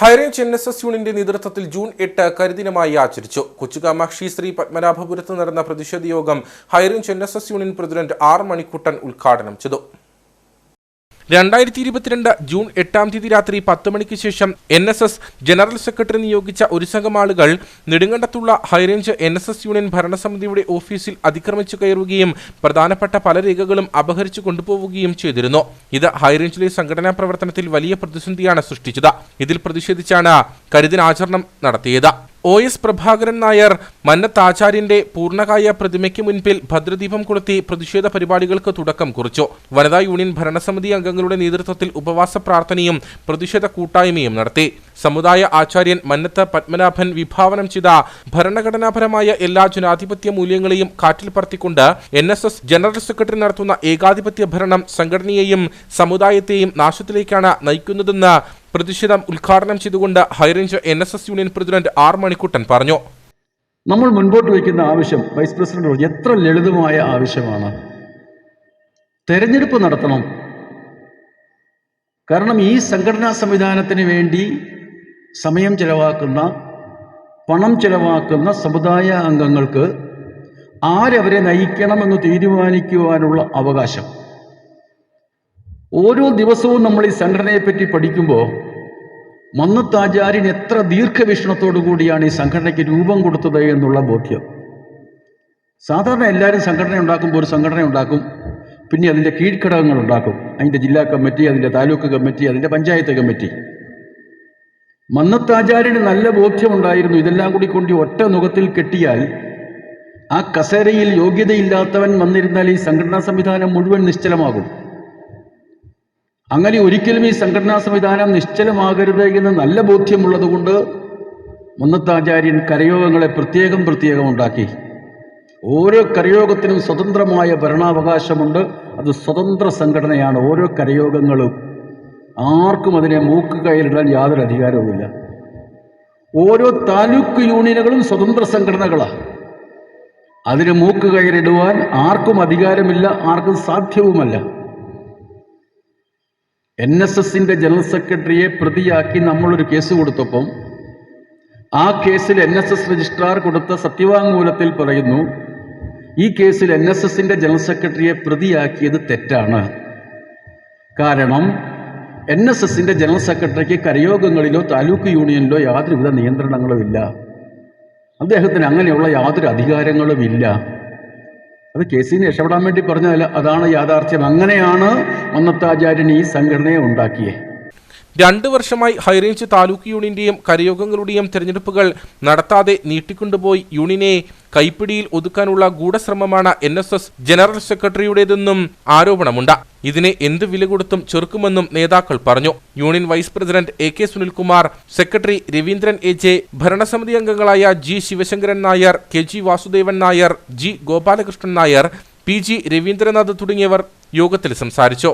High range N S S യൂണിന്റെ നേതൃത്വത്തിൽ June എട്ട് കരിദിനമായി ആചരിച്ചു. കൊച്ചുകാമാക്ഷി ശ്രീ പത്മനാഭപുരത്ത് നടന്ന പ്രതിഷേധ യോഗം high range N S S union president R Manikuttan ഉദ്ഘാടനം ചെയ്തു. രണ്ടായിരത്തി ഇരുപത്തിരണ്ട് ജൂൺ എട്ടാം തീയതി രാത്രി പത്ത് മണിക്ക് ശേഷം N S S general secretary നിയോഗിച്ച ഒരു സംഘം ആളുകൾ നെടുങ്കണ്ടത്തുള്ള high range N S S union ഭരണസമിതിയുടെ ഓഫീസിൽ അതിക്രമിച്ചു കയറുകയും പ്രധാനപ്പെട്ട പല രേഖകളും അപഹരിച്ചു കൊണ്ടുപോവുകയും ചെയ്തിരുന്നു. ഇത് ഹൈറേഞ്ചിലെ സംഘടനാ പ്രവർത്തനത്തിൽ വലിയ പ്രതിസന്ധിയാണ് സൃഷ്ടിച്ചത്. ഇതിൽ പ്രതിഷേധിച്ചാണ് കരിദിനാചരണം നടത്തിയത്. ഒ എസ് പ്രഭാകരൻ നായർ മന്നത്ത് ആചാര്യന്റെ പൂർണകായ പ്രതിമയ്ക്ക് മുൻപിൽ ഭദ്രദീപം കൊളുത്തി പ്രതിഷേധ പരിപാടികൾക്ക് തുടക്കം കുറിച്ചു. വനിതാ യൂണിയൻ ഭരണസമിതി അംഗങ്ങളുടെ നേതൃത്വത്തിൽ ഉപവാസ പ്രാർത്ഥനയും പ്രതിഷേധ കൂട്ടായ്മയും നടത്തി. സമുദായ ആചാര്യൻ മന്നത്ത് പത്മനാഭൻ വിഭാവനം ചെയ്ത ഭരണഘടനാപരമായ എല്ലാ ജനാധിപത്യ മൂല്യങ്ങളെയും കാറ്റിൽ പറത്തിക്കൊണ്ട് N S S general secretary നടത്തുന്ന ഏകാധിപത്യ ഭരണം സംഘടനയെയും സമുദായത്തെയും നാശത്തിലേക്കാണ് നയിക്കുന്നതെന്ന് പ്രതിഷേധം ഉദ്ഘാടനം ചെയ്തുകൊണ്ട് high range N S S union president R Manikuttan പറഞ്ഞു. നമ്മൾ മുൻപോട്ട് വയ്ക്കുന്ന ആവശ്യം വൈസ് പ്രസിഡന്റ് എത്ര ലളിതമായ ആവശ്യമാണ്. തെരഞ്ഞെടുപ്പ് നടത്തണം. കാരണം ഈ സംഘടനാ സംവിധാനത്തിന് വേണ്ടി സമയം ചെലവാക്കുന്ന പണം ചെലവാക്കുന്ന സമുദായ അംഗങ്ങൾക്ക് ആരവരെ നയിക്കണമെന്ന് തീരുമാനിക്കുവാനുള്ള അവകാശം. ഓരോ ദിവസവും നമ്മൾ ഈ സംഘടനയെപ്പറ്റി പഠിക്കുമ്പോൾ മന്നത്താചാര്യൻ എത്ര ദീർഘവീക്ഷണത്തോടു കൂടിയാണ് ഈ സംഘടനയ്ക്ക് രൂപം കൊടുത്തത് എന്നുള്ള ബോധ്യം. സാധാരണ എല്ലാവരും സംഘടന ഉണ്ടാക്കുമ്പോൾ ഒരു സംഘടന ഉണ്ടാക്കും പിന്നെ അതിന്റെ കീഴ്ഘടകങ്ങൾ ഉണ്ടാക്കും. അതിന്റെ ജില്ലാ കമ്മിറ്റി അതിന്റെ താലൂക്ക് കമ്മിറ്റി അതിന്റെ പഞ്ചായത്ത് കമ്മിറ്റി. മന്നത്താചാര്യന് നല്ല ബോധ്യമുണ്ടായിരുന്നു. ഇതെല്ലാം കൂടി കൊണ്ട് ഒറ്റ മുഖത്തിൽ കെട്ടിയാൽ ആ കസേരയിൽ യോഗ്യതയില്ലാത്തവൻ വന്നിരുന്നാൽ ഈ സംഘടനാ സംവിധാനം മുഴുവൻ നിശ്ചലമാകും. അങ്ങനെ ഒരിക്കലും ഈ സംഘടനാ സംവിധാനം നിശ്ചലമാകരുത് എന്ന് നല്ല ബോധ്യമുള്ളതുകൊണ്ട് മുന്നത്താചാര്യൻ കരയോഗങ്ങളെ പ്രത്യേകം പ്രത്യേകം ഉണ്ടാക്കി. ഓരോ കരയോഗത്തിനും സ്വതന്ത്രമായ ഭരണാവകാശമുണ്ട്. അത് സ്വതന്ത്ര സംഘടനയാണ്. ഓരോ കരയോഗങ്ങളും ആർക്കും അതിനെ മൂക്ക് കയ്യിലിടാൻ യാതൊരു അധികാരവുമില്ല. ഓരോ താലൂക്ക് യൂണിയനുകളും സ്വതന്ത്ര സംഘടനകളാണ് അതിന് മൂക്ക് കയ്യിലിടുവാൻ ആർക്കും അധികാരമില്ല ആർക്കും സാധ്യവുമല്ല. എൻ എസ് എസിന്റെ ജനറൽ സെക്രട്ടറിയെ പ്രതിയാക്കി നമ്മളൊരു കേസ് കൊടുത്തപ്പം ആ കേസിൽ എൻ എസ് എസ് രജിസ്ട്രാർ കൊടുത്ത സത്യവാങ്മൂലത്തിൽ പറയുന്നു ഈ കേസിൽ എൻ എസ് എസിന്റെ ജനറൽ സെക്രട്ടറിയെ പ്രതിയാക്കിയത് തെറ്റാണ്. കാരണം എൻ എസ് എസിന്റെ ജനറൽ സെക്രട്ടറിക്ക് കരയോഗങ്ങളിലോ താലൂക്ക് യൂണിയനിലോ യാതൊരുവിധ നിയന്ത്രണങ്ങളും ഇല്ല അദ്ദേഹത്തിന് അങ്ങനെയുള്ള യാതൊരു അധികാരങ്ങളും ഇല്ല അത് കേസിന് രക്ഷപ്പെടാൻ വേണ്ടി പറഞ്ഞതല്ല അതാണ് യാഥാർത്ഥ്യം. അങ്ങനെയാണ് മന്നത്താചാര്യൻ ഈ സംഘടനയെ ഉണ്ടാക്കിയത് രണ്ടു വർഷമായി ഹൈറേഞ്ച് താലൂക്ക് യൂണിയന്റെയും കരയോഗങ്ങളുടെയും തെരഞ്ഞെടുപ്പുകൾ നടത്താതെ നീട്ടിക്കൊണ്ടുപോയി യൂണിയനെ കൈപ്പിടിയിൽ ഒതുക്കാനുള്ള ഗൂഢശ്രമമാണ് എൻ എസ് എസ് ജനറൽ സെക്രട്ടറിയുടേതെന്നും ആരോപണമുണ്ട്. ഇതിനെ എന്ത് വില കൊടുത്തും ചെറുക്കുമെന്നും നേതാക്കൾ പറഞ്ഞു. Union vice president A K Sunilkumar secretary Raveendran A J ഭരണസമിതി അംഗങ്ങളായ G Sivasankaran Nair K G Vasudevan Nair G Gopalakrishnan Nair P G Raveendranath തുടങ്ങിയവർ യോഗത്തിൽ സംസാരിച്ചു.